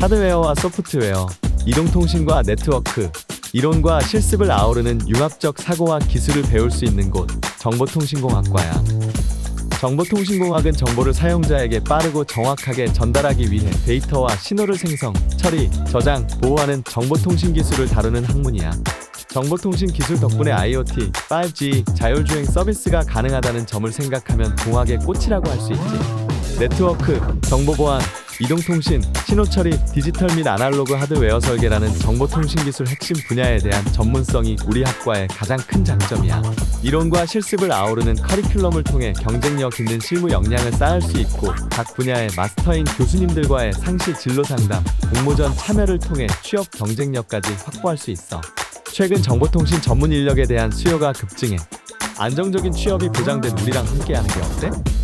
하드웨어와 소프트웨어, 이동통신과 네트워크, 이론과 실습을 아우르는 융합적 사고와 기술을 배울 수 있는 곳, 정보통신공학과야. 정보통신공학은 정보를 사용자에게 빠르고 정확하게 전달하기 위해 데이터와 신호를 생성, 처리, 저장, 보호하는 정보통신 기술을 다루는 학문이야. 정보통신 기술 덕분에 IoT, 5G, 자율주행 서비스가 가능하다는 점을 생각하면 공학의 꽃이라고 할 수 있지. 네트워크, 정보보안, 이동통신, 신호처리, 디지털 및 아날로그 하드웨어 설계라는 정보통신 기술 핵심 분야에 대한 전문성이 우리 학과의 가장 큰 장점이야. 이론과 실습을 아우르는 커리큘럼을 통해 경쟁력 있는 실무 역량을 쌓을 수 있고 각 분야의 마스터인 교수님들과의 상시 진로 상담, 공모전 참여를 통해 취업 경쟁력까지 확보할 수 있어. 최근 정보통신 전문 인력에 대한 수요가 급증해 안정적인 취업이 보장된 우리랑 함께하는 게 어때?